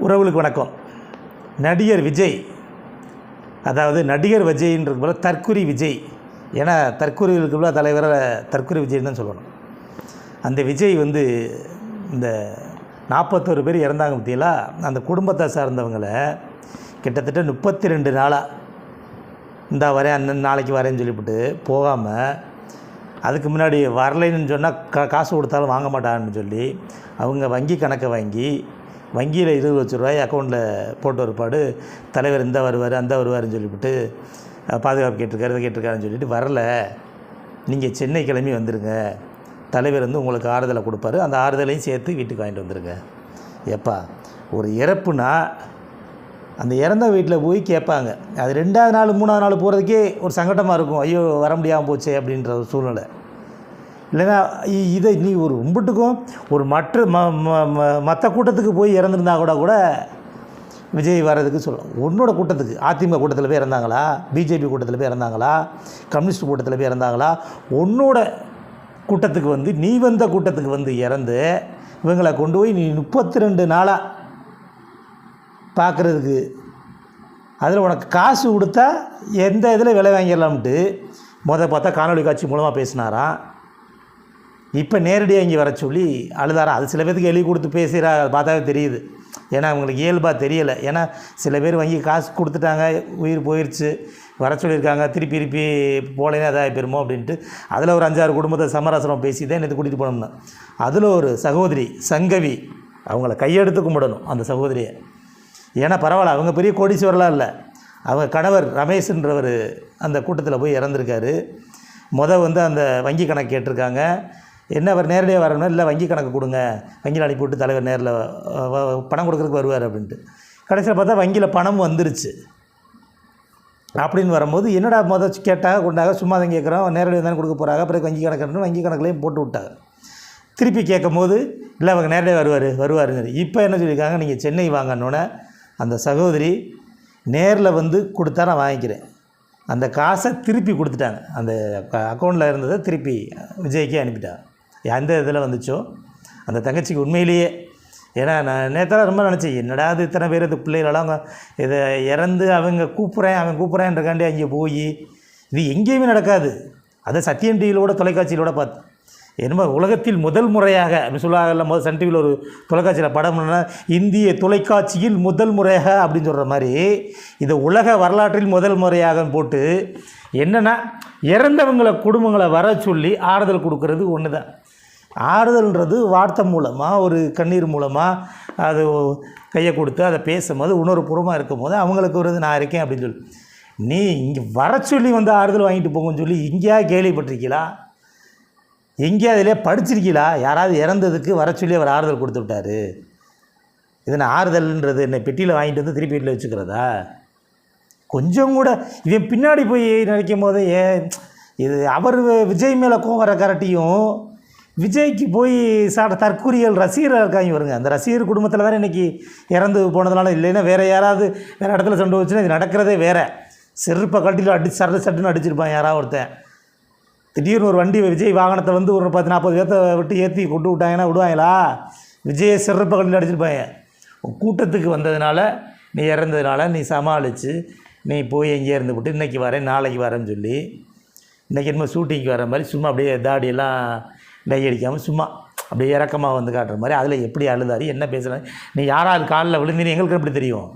உறவுகளுக்கு வணக்கம். நடிகர் விஜய் அதாவது நடிகர் விஜய்ன்றது போல தற்குறி விஜய். ஏன்னா தற்குறிகளுக்கு போல தலைவரை தற்குறி விஜய் தான் சொல்லணும். அந்த விஜய் வந்து இந்த நாற்பத்தோரு பேர் இறந்தாங்க பற்றியெல்லாம் அந்த குடும்பத்தை சார்ந்தவங்களை கிட்டத்தட்ட முப்பத்தி ரெண்டு நாளாக இந்த வரேன் அண்ணன் நாளைக்கு வரேன்னு சொல்லிவிட்டு போகாமல் அதுக்கு முன்னாடி வரலைன்னு சொன்னால் கா காசு கொடுத்தாலும் வாங்க மாட்டான்னு சொல்லி அவங்க வங்கி கணக்கை வாங்கி வங்கியில் இருபது லட்ச ரூபாய் அக்கௌண்ட்டில் போட்டு ஒருபாடு தலைவர் இந்த வருவார் அந்த வருவாருன்னு சொல்லிவிட்டு பாதுகாப்பு கேட்டிருக்காரு இதை கேட்டிருக்காருன்னு சொல்லிட்டு வரல. நீங்கள் சென்னை கிளம்பி வந்துடுங்க தலைவர் வந்து உங்களுக்கு ஆறுதலை கொடுப்பாரு. அந்த ஆறுதலையும் சேர்த்து வீட்டுக்கு வாங்கிட்டு வந்துடுங்க எப்பா ஒரு இறப்புனா அந்த இறந்த வீட்டில் போய் கேட்பாங்க. அது ரெண்டாவது நாள் மூணாவது நாள் போகிறதுக்கே ஒரு சங்கடமாக இருக்கும். ஐயோ வர முடியாமல் போச்சே அப்படின்ற ஒரு சூழ்நிலை. இல்லைன்னா இதை நீ ஒரு கும்பிட்டுக்கும் ஒரு மற்ற ம மற்ற கூட்டத்துக்கு போய் இறந்துருந்தா கூட கூட விஜய் வர்றதுக்கு சொல்லலாம் உன்னோட கூட்டத்துக்கு அதிமுக கூட்டத்தில் போய் இறந்தாங்களா? பிஜேபி கூட்டத்தில் போய் இறந்தாங்களா? கம்யூனிஸ்ட் கூட்டத்தில் போய் இறந்தாங்களா? உன்னோட கூட்டத்துக்கு வந்து நீ வந்த கூட்டத்துக்கு வந்து இறந்து இவங்களை கொண்டு போய் நீ முப்பத்தி ரெண்டு நாளாக பார்க்குறதுக்கு அதில் உனக்கு காசு கொடுத்தா எந்த இதில் விலை வாங்கிடலாம்ட்டு முத பார்த்தா காணொளி காட்சி மூலமாக பேசினாராம். இப்போ நேரடியாக இங்கே வர சொல்லி அழுதாரா? அது சில பேருக்கு எழுதி கொடுத்து பேசுகிறா அதை பார்த்தாவே தெரியுது. ஏன்னா அவங்களுக்கு இயல்பாக தெரியலை. ஏன்னா சில பேர் வங்கி காசு கொடுத்துட்டாங்க உயிர் போயிடுச்சு வர சொல்லியிருக்காங்க திருப்பி திருப்பி போலேன்னா அதாக பெறுமோ அப்படின்ட்டு. அதில் ஒரு அஞ்சாறு குடும்பத்தை சமரசனம் பேசி தான் நேற்று கூட்டிகிட்டு போனோம்னா. அதில் ஒரு சகோதரி சங்கவி அவங்கள கையெடுத்து கும்பிடணும் அந்த சகோதரியை. ஏன்னா பரவாயில்ல அவங்க பெரிய கோடீஸ்வரலாம் இல்லை. அவங்க கணவர் ரமேஷ்ன்றவர் அந்த கூட்டத்தில் போய் இறந்துருக்காரு. முத வந்து அந்த வங்கி கணக்கு கேட்டிருக்காங்க. என்ன அவர் நேரடியாக வரணும் இல்லை வங்கி கணக்கு கொடுங்க. வங்கியில் அனுப்பிவிட்டு தலைவர் நேரில் பணம் கொடுக்குறதுக்கு வருவார் அப்படின்ட்டு. கடைசியில் பார்த்தா வங்கியில் பணம் வந்துருச்சு. அப்படின்னு வரும்போது என்னடா மொதல் கேட்டாக கொண்டாக சும்மா தான் கேட்குறோம் நேரடியாக தானே கொடுக்க போகிறாங்க அப்புறம் வங்கி கணக்குன்னு வங்கி கணக்குலையும் போட்டு விட்டாங்க. திருப்பி கேட்கும் போது இல்லை அவங்க நேரடியாக வருவார் வருவாருங்க இப்போ என்ன சொல்லியிருக்காங்க? நீங்கள் சென்னை வாங்கன்னொன்னே அந்த சகோதரி நேரில் வந்து கொடுத்தா நான் வாங்கிக்கிறேன். அந்த காசை திருப்பி கொடுத்துட்டாங்க. அந்த அக்கௌண்ட்டில் இருந்ததை திருப்பி விஜய்க்கே அனுப்பிட்டாங்க. எந்த இதில் வந்துச்சோ அந்த தங்கச்சிக்கு உண்மையிலேயே. ஏன்னா நான் நேற்று ரொம்ப நினச்சேன் என்னடா இது இத்தனை பேர் இது பிள்ளைகளெல்லாம் அவங்க இதை இறந்து அவங்க கூப்பிட்றேன் அவன் கூப்பிட்றேன்றக்காண்டி அங்கே போய் இது எங்கேயுமே நடக்காது. அதை சத்தியம் டிவியிலோட தொலைக்காட்சியிலோட பார்த்தேன் என்னமோ உலகத்தில் முதல் முறையாக அப்படின்னு சொல்லுவாங்கல்ல முதல் சன் டிவியில் ஒரு தொலைக்காட்சியில் படம்னா இந்திய தொலைக்காட்சியில் முதல் முறையாக அப்படின்னு சொல்கிற மாதிரி இதை உலக வரலாற்றில் முதல் முறையாக போட்டு என்னென்னா இறந்தவங்களை குடும்பங்களை வர சொல்லி ஆறுதல் கொடுக்கறது ஒன்று தான் ஆறுதல்ன்றது வார்த்தை மூலமாக ஒரு கண்ணீர் மூலமாக அது கையை கொடுத்து அதை பேசும்போது உணர்வுபூர்வமாக இருக்கும்போது அவங்களுக்கு ஒரு இது நான் இருக்கேன் அப்படின்னு சொல்லி. நீ இங்கே வர சொல்லி வந்து ஆறுதல் வாங்கிட்டு போங்கன்னு சொல்லி எங்கேயா கேள்விப்பட்டிருக்கீங்களா எங்கேயா அதிலே படிச்சிருக்கீங்களா யாராவது இறந்ததுக்கு வர சொல்லி அவர் ஆறுதல் கொடுத்து விட்டாரு இது நான் ஆறுதல்ன்றது? என்னை பெட்டியில் வாங்கிட்டு வந்து திருப்பி வீட்டில் வச்சுக்கிறதா? கொஞ்சம் கூட இவன் பின்னாடி போய் நினைக்கும் போது ஏ இது அவர் விஜய் மேலே கோவம் வர கரட்டியும் விஜய்க்கு போய் சாட தற்கூரியல் ரசிகராக இருக்காங்க வருங்க அந்த ரசிகர் குடும்பத்தில் தான் இன்றைக்கி இறந்து போனதுனால இல்லைன்னா வேறு யாராவது வேறு இடத்துல சண்டை வச்சுன்னா இது நடக்கிறதே வேறு. செருப்பை கட்டியில் அடி சட்டு சட்டுன்னு அடிச்சிருப்பான் யாராவது ஒருத்தன். திடீர்னு ஒரு வண்டி விஜய் வாகனத்தை வந்து ஒரு பத்து நாற்பது பேர்த்த விட்டு ஏற்றி கொண்டு விட்டாங்கன்னா விடுவாங்களா? விஜயை செருப்பை கட்டியில் அடிச்சிருப்பாங்க. உன் கூட்டத்துக்கு வந்ததுனால நீ இறந்ததுனால நீ சமாளித்து நீ போய் எங்கேயே இருந்து விட்டு இன்றைக்கி வரேன் நாளைக்கு வரேன்னு சொல்லி இன்றைக்கி என்னமோ ஷூட்டிங்க்கு வர மாதிரி சும்மா அப்படியே தாடியெல்லாம் டை அடிக்காமல் சும்மா அப்படியே இறக்கமாக வந்து காட்டுற மாதிரி அதில் எப்படி அழுதாரு என்ன பேசுகிறாரு நீ யாராவது காலில் விழுந்தீங்க எங்களுக்கு எப்படி தெரியும்?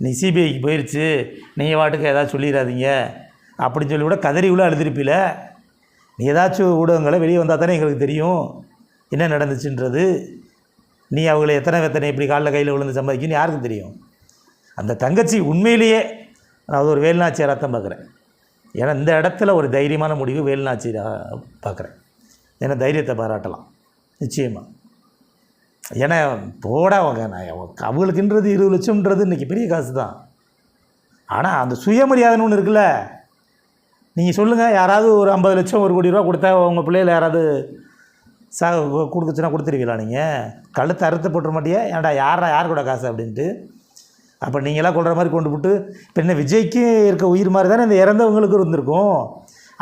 நீ சிபிஐக்கு போயிருச்சு நீங்கள் வாட்டுக்கு ஏதாச்சும் சொல்லிடாதீங்க அப்படின்னு சொல்லி கூட கதறி உள்ள அழுதிருப்பில. நீ ஏதாச்சும் ஊடகங்களை வெளியே வந்தால் தானே எங்களுக்கு தெரியும். என்ன நடந்துச்சுன்றது? நீ அவங்கள எத்தனை எத்தனை இப்படி காலில் கையில் விழுந்து சம்பாதிக்கணும் யாருக்கும் தெரியும். அந்த தங்கச்சி உண்மையிலேயே நான் அது ஒரு வேலுநாச்சியாராக தான் பார்க்குறேன் ஏன்னா இந்த இடத்துல ஒரு தைரியமான முடிவு வேலுநாச்சியாக பார்க்குறேன் ஏன்னா தைரியத்தை பாராட்டலாம். நிச்சயமாக ஏன்னா போடா அவங்க நான் அவங்களுக்குன்றது இருபது லட்சம்ன்றது இன்றைக்கி பெரிய காசு தான் ஆனால் அந்த சுயமரியாதைன்னு ஒன்று இருக்குல்ல? நீங்கள் சொல்லுங்கள் யாராவது ஒரு ஐம்பது லட்சம் ஒரு கோடி ரூபா கொடுத்தா உங்கள் பிள்ளைகள் யாராவது சா கொடுத்துச்சுன்னா கொடுத்துருவீங்களா நீங்கள் கழுத்தை அறுத்து போட்டுற மாட்டியா? ஏன்டா யாரா யார் கூட காசு அப்படின்ட்டு. அப்போ நீங்களாம் கொள்கிற மாதிரி கொண்டு போட்டு இப்போ என்ன விஜய்க்கு இருக்க உயிர் மாதிரி தானே இந்த இறந்தவங்களுக்கு இருந்திருக்கும்.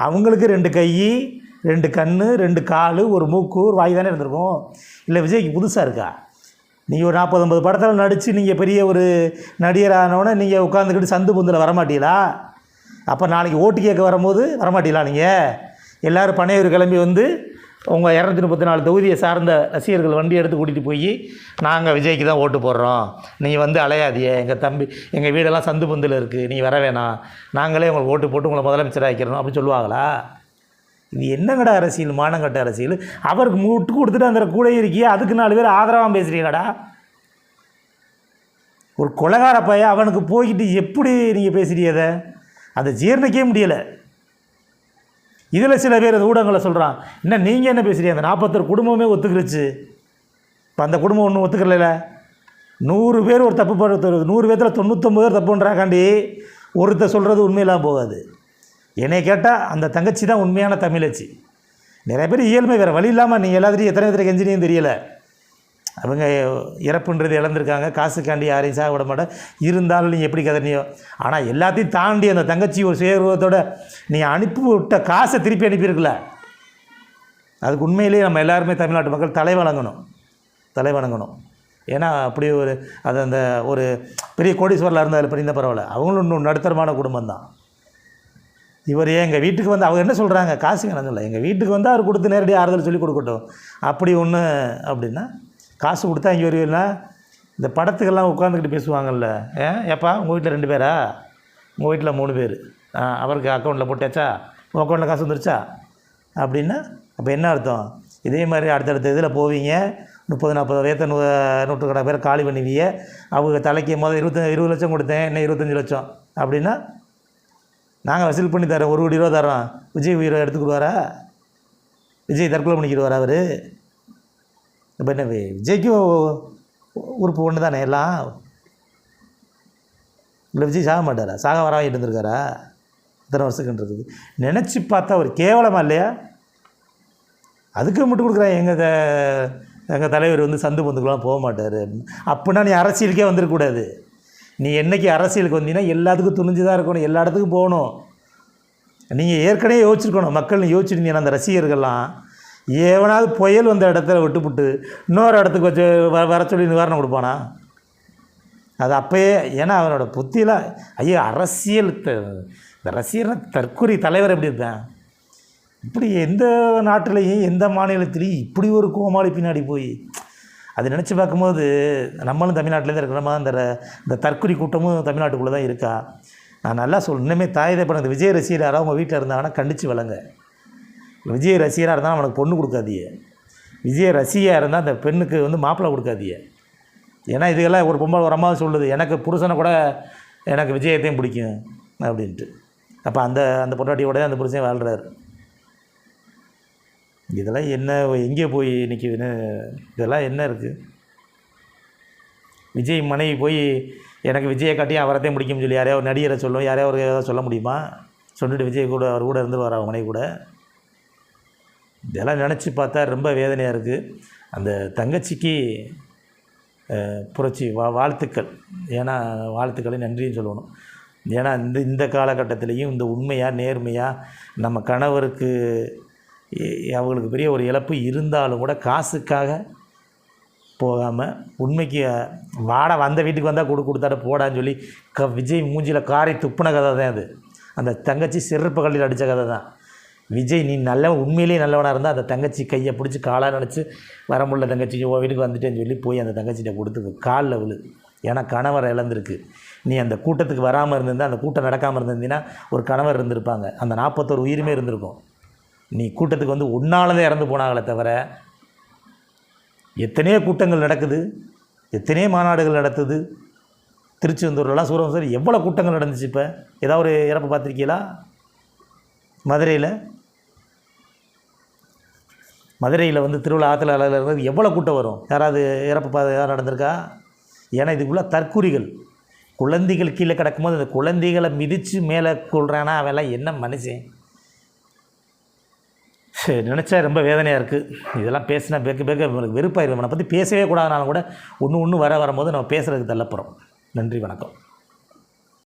அவங்களுக்கு ரெண்டு கை ரெண்டு கண் ரெண்டு கால் ஒரு மூக்கு ஒரு வாய் தானே இருந்திருக்கும். இல்லை விஜய்க்கு புதுசாக இருக்கா? நீங்கள் ஒரு நாற்பது ஐம்பது படத்தில் நடித்து நீங்கள் பெரிய ஒரு நடிகரானோடனே நீங்கள் உட்காந்துக்கிட்டு சந்து பொந்தில் வரமாட்டீங்களா? அப்போ நாளைக்கு ஓட்டு கேட்க வரும்போது வரமாட்டீங்களா நீங்கள் எல்லோரும் பனையூர் கிளம்பி வந்து உங்கள் இரநூத்தி முப்பத்தி நாலு தொகுதியை சார்ந்த ரசிகர்கள் வண்டி எடுத்து கூட்டிகிட்டு போய் நாங்கள் விஜய்க்கு தான் ஓட்டு போடுறோம். நீங்கள் வந்து அலையாதியே எங்கள் தம்பி எங்கள் வீடெல்லாம் சந்து பொந்தில் இருக்குது நீங்கள் வர வேணாம். நாங்களே உங்களுக்கு ஓட்டு போட்டு உங்களை முதலமைச்சராக வைக்கிறோம் அப்படின்னு சொல்லுவாங்களா? இது என்னங்கடா அரசியல் மானங்கட்ட அரசியல்? அவருக்கு முட்டு கொடுத்துட்டு அந்த கூட இருக்கியே அதுக்கு நாலு பேர் ஆதரவாக பேசுகிறீங்கடா ஒரு கொலகார பையன் அவனுக்கு போய்கிட்டு எப்படி நீங்கள் பேசுகிறீத அதை ஜீர்ணிக்கவே ஜீரணிக்கவே முடியலை. இதில் சில பேர் ஊடகங்களை சொல்கிறான் என்ன நீங்கள் என்ன பேசுகிறீங்க அந்த நாற்பத்தொரு குடும்பமே ஒத்துக்கிருச்சு. இப்போ அந்த குடும்பம் ஒன்றும் ஒத்துக்கல நூறு பேர் ஒரு தப்பு பண்ணுறது நூறு பேர்த்தில் தொண்ணூத்தொம்பது பேர் தப்பு பண்ணுறாக்காண்டி ஒருத்தர் சொல்கிறது உண்மையெல்லாம் போகாது. என்னை கேட்டால் அந்த தங்கச்சி தான் உண்மையான தமிழச்சி. நிறைய பேர் இயல்மை வேறு வழி இல்லாமல் நீங்கள் எல்லாத்திலையும் எத்தனை எத்தனை கெஞ்சினியும் தெரியல. அவங்க இறப்புன்றது இழந்திருக்காங்க காசுக்காண்டி யாரையும் சாக விட மாட்டேன். இருந்தாலும் நீங்கள் எப்படி கதனியோ ஆனால் எல்லாத்தையும் தாண்டி அந்த தங்கச்சி ஒரு சுயரூபத்தோட நீ அனுப்பி விட்ட காசை திருப்பி அனுப்பியிருக்கல. அதுக்கு உண்மையிலேயே நம்ம எல்லாருமே தமிழ்நாட்டு மக்கள் தலை வணங்கணும். தலை வணங்கணும். ஏன்னா அப்படி ஒரு அது அந்த ஒரு பெரிய கோடீஸ்வரில் இருந்தால் பண்ணியிருந்தால் பரவாயில்ல. அவங்களும் இன்னும் நடுத்தரமான குடும்பம் தான் இவர் எங்கள் வீட்டுக்கு வந்து அவங்க என்ன சொல்கிறாங்க காசுங்க நான் சொல்ல எங்கள் வீட்டுக்கு வந்து அவர் கொடுத்து நேரடியாக ஆறுதல் சொல்லி கொடுக்கட்டும். அப்படி ஒன்று அப்படின்னா காசு கொடுத்தா இங்கே வருவீங்களா? இந்த படத்துக்கெல்லாம் உட்காந்துக்கிட்டு பேசுவாங்கல்ல. ஏன் ஏப்பா உங்கள் வீட்டில் ரெண்டு பேரா? உங்கள் வீட்டில் மூணு பேர். ஆ அவருக்கு அக்கௌண்ட்டில் போட்டாச்சா? உங்கள் அக்கௌண்ட்டில் காசு வந்துருச்சா? அப்படின்னா அப்போ என்ன அர்த்தம்? இதே மாதிரி அடுத்தடுத்த இதில் போவீங்க. முப்பது நாற்பது வயத்த நூ நூற்றுக்கணக்கான பேர் காலி பண்ணுவீங்க. அவங்க தலைக்கு முதல் இருபத்தஞ்சி இருபது லட்சம் கொடுத்தேன் என்ன இருபத்தஞ்சி லட்சம்? அப்படின்னா நாங்கள் வசூல் பண்ணி தரோம் ஒரு கோடி ரூபா தரோம் விஜய் உயிரை எடுத்துக்கிடுவாரா விஜய் தற்கொலை பண்ணிக்கிடுவாரா அவர்? இப்போ என்ன விஜய்க்கும் உறுப்பு ஒன்று தானே எல்லாம்? இல்லை விஜய் சாக மாட்டாரா? சாக வர வாங்கிட்டு இருந்திருக்காரா? இத்தனை வருஷத்துக்குன்றது நினச்சி பார்த்தா ஒரு கேவலமாக இல்லையா? அதுக்கு மட்டும் கொடுக்குறேன் எங்கள் த எங்கள் தலைவர் வந்து சந்து பந்துக்கெலாம் போக மாட்டார். அப்படின்னா நீ அரசியலுக்கே வந்துடக்கூடாது நீ என்னைக்கு அரசியலுக்கு வந்தீங்கன்னா எல்லாத்துக்கும் துணிஞ்சு தான் இருக்கணும் எல்லா இடத்துக்கும் போகணும். நீங்கள் ஏற்கனவே யோசிச்சிருக்கணும் மக்கள் யோசிச்சிருந்தீங்கன்னா அந்த ரசிகர்கள்லாம் எவனாவது புயல் வந்த இடத்துல விட்டுப்புட்டு இன்னொரு இடத்துக்கு வச்சு வ வர சொல்லி நிவாரணம் கொடுப்பானா? அது அப்போயே ஏன்னா அவனோட புத்தியெலாம் ஐயோ அரசியல் இந்த ரசிகர் தற்கொலை தலைவர் எப்படி இருப்பேன்? இப்படி எந்த நாட்டிலையும் எந்த மாநிலத்திலையும் இப்படி ஒரு கோமாளி பின்னாடி போய் அது நினச்சி பார்க்கும்போது நம்மளும் தமிழ்நாட்டிலேருந்து இருக்கிறோமா அந்த இந்த தற்கொலை கூட்டமும் தமிழ்நாட்டுக்குள்ளே தான் இருக்கா? நான் நல்லா சொல் இன்னுமே தாய் பண்ண இந்த விஜய் ரசிகராக அவங்க வீட்டில் இருந்தாங்கன்னா கண்டித்து வளங்க. விஜய் ரசிகராக இருந்தால் அவனுக்கு பொண்ணு கொடுக்காதியே விஜய் ரசிகையாக இருந்தால் அந்த பெண்ணுக்கு வந்து மாப்பிள்ளை கொடுக்காதியே ஏன்னா இதுக்கெல்லாம் ஒரு பொம்பளை ஒரு அம்மா சொல்லுது. எனக்கு புருஷனை கூட எனக்கு விஜயத்தையும் பிடிக்கும் அப்படின்ட்டு. அப்போ அந்த அந்த பொண்டாட்டியோட அந்த புருஷன் வாழ்கிறாரு இதெல்லாம் என்ன எங்கே போய் நிற்கிதுன்னு இதெல்லாம் என்ன இருக்குது விஜய் மனைவி போய் எனக்கு விஜயை காட்டி அவரத்தையும் பிடிக்கும்னு சொல்லி யாரையா ஒரு நடிகரை சொல்லும் யாரையா ஒரு ஏதாவது சொல்ல முடியுமா? சொல்லிட்டு விஜய் கூட அவர் கூட இருந்து வர மனைவி கூட? இதெல்லாம் நினச்சி பார்த்தா ரொம்ப வேதனையாக இருக்குது அந்த தங்கச்சிக்கு புரட்சி வா வாழ்த்துக்கள். ஏன்னா வாழ்த்துக்களை நன்றியும் சொல்லணும். ஏன்னா இந்த இந்த காலகட்டத்திலையும் இந்த உண்மையாக நேர்மையாக நம்ம கணவருக்கு அவங்களுக்கு பெரிய ஒரு இழப்பு இருந்தாலும் கூட காசுக்காக போகாமல் உண்மைக்கு வாடா வந்த வீட்டுக்கு வந்தால் கொடு கொடுத்தாட போடான்னு சொல்லி க விஜய் மூஞ்சியில் காரை துப்புன கதை தான் அது. அந்த தங்கச்சி செருப்பு கல்லில் அடித்த கதை தான். விஜய் நீ நல்லவன் உண்மையிலேயே நல்லவனாக இருந்தால் அந்த தங்கச்சி கையை பிடிச்சி காலாக நினச்சி வர முடியல தங்கச்சி உன் வீட்டுக்கு வந்துட்டேன்னு சொல்லி போய் அந்த தங்கச்சிகிட்ட கொடுத்து காலில் விழு. ஏன்னா கணவர் இழந்திருக்கு. நீ அந்த கூட்டத்துக்கு வராமல் இருந்திருந்தால் அந்த கூட்டம் நடக்காமல் இருந்திருந்தீங்கன்னா ஒரு கணவர் இருந்திருப்பாங்க. அந்த நாற்பத்தோரு உயிருமே இருந்திருக்கும். நீ கூட்டத்துக்கு வந்து உன்னாலதே இறந்து போனாங்களே தவிர எத்தனையோ கூட்டங்கள் நடக்குது எத்தனையோ மாநாடுகள் நடத்துது. திருச்செந்தூர்லலாம் சூரம் சார் எவ்வளோ கூட்டங்கள் நடந்துச்சு இப்போ? ஏதாவது ஒரு இறப்பு பார்த்துருக்கீங்களா? மதுரையில்? மதுரையில் வந்து திருவிழா ஆற்றுல அலையில் இருந்து எவ்வளோ கூட்டம் வரும்? யாராவது இறப்பு பா யாராவது நடந்திருக்கா? ஏன்னா இதுக்குள்ளே தற்குறிகள். குழந்தைகள் கீழே கிடக்கும்போது அந்த குழந்தைகளை மிதித்து மேலே கொள்கிறானா அவெல்லாம் என்ன மனுஷன்? சரி நினச்சா ரொம்ப வேதனையாக இருக்குது இதெல்லாம் பேசினா பேக்க பேக்க எனக்கு வெறுப்பாயிரும். நம்மளை பற்றி பேசவே கூடாதுனாலும் கூட ஒன்று ஒன்று வர வரும்போது நம்ம பேசுகிறதுக்கு தள்ளப்புறோம் நன்றி வணக்கம்.